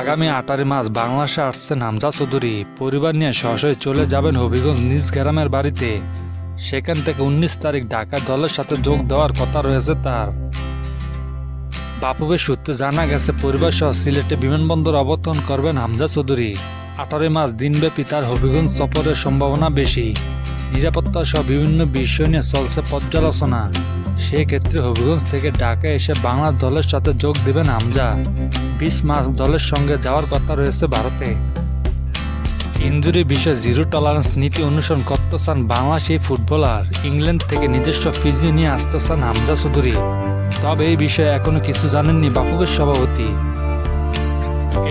আগামী আটারি মাস বাংলাদেশে আসছেন হামজা চৌধুরী। পরিবার নিয়ে সরাসরি চলে যাবেন হবিগঞ্জ নিজ গ্রামের বাড়িতে। সেখান থেকে উনিশ তারিখ ঢাকা দলের সাথে যোগ দেওয়ার কথা রয়েছে তার। বাপুবের সূত্রে জানা গেছে পরিবার সহ সিলেটে বিমানবন্দর অবতরণ করবেন হামজা চৌধুরী। আঠারোই মাস দিনব্যাপী তার হবিগঞ্জ সফরের সম্ভাবনা বেশি। নিরাপত্তা সহ বিভিন্ন বিষয় নিয়ে চলছে পর্যালোচনা। সেক্ষেত্রে হবিগঞ্জ থেকে ঢাকা এসে বাংলা দলের সাথে যোগ দেবেন হামজা। বিশ মাস দলের সঙ্গে যাওয়ার কথা রয়েছে ভারতে। ইঞ্জুরি বিষয়ে জিরো টলারেন্স নীতি অনুসরণ করতে চান বাংলাদেশ ফুটবলার। ইংল্যান্ড থেকে নিজস্ব ফিজি নিয়ে আসতে চান হামজা চৌধুরী। তবে এই বিষয়ে এখনও কিছু জানেননি বাফুবের সভাপতি।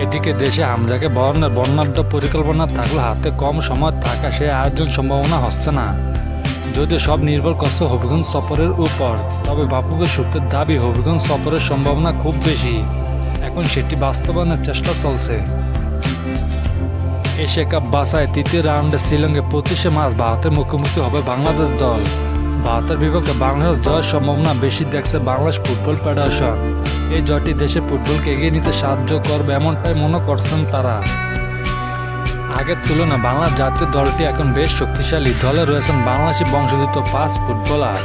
এদিকে দেশে হামজাকে বরণের বর্ণাঢ্য পরিকল্পনা থাকলে হাতে কম সময় থাকা সে আয়োজন সম্ভাবনা হচ্ছে না। যদিও সব নির্ভর করছে হবিগঞ্জ সফরের উপর, তবে বাফুবের সূত্রের দাবি হবিগঞ্জ সফরের সম্ভাবনা খুব বেশি। এখন সেটি বাস্তবায়নের চেষ্টা চলছে। এশিয়া কাপ বাছাই তৃতীয় রাউন্ডে শ্রীলঙ্কায় পঁচিশে মার্চ ভারতের মুখোমুখি হবে বাংলাদেশ দল। ভারতের বিপক্ষে বাংলাদেশ জয়ের সম্ভাবনা বেশি দেখছে বাংলাদেশ ফুটবল ফেডারেশন। এই জয়টি দেশের ফুটবলকে এগিয়ে নিতে সাহায্য করবে এমনটাই মনে করছেন তারা। আগের তুলনায় বাংলা জাতীয় দলটি এখন বেশ শক্তিশালী দলে রয়েছেন বাংলাদেশি বংশোদ্ভূত পাঁচ ফুটবলার।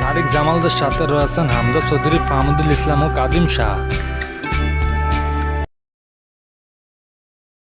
তারিক জামালদের সাথে রয়েছেন হামজা চৌধুরী, ফাহমুদুল ইসলাম ও কাদিম শাহ।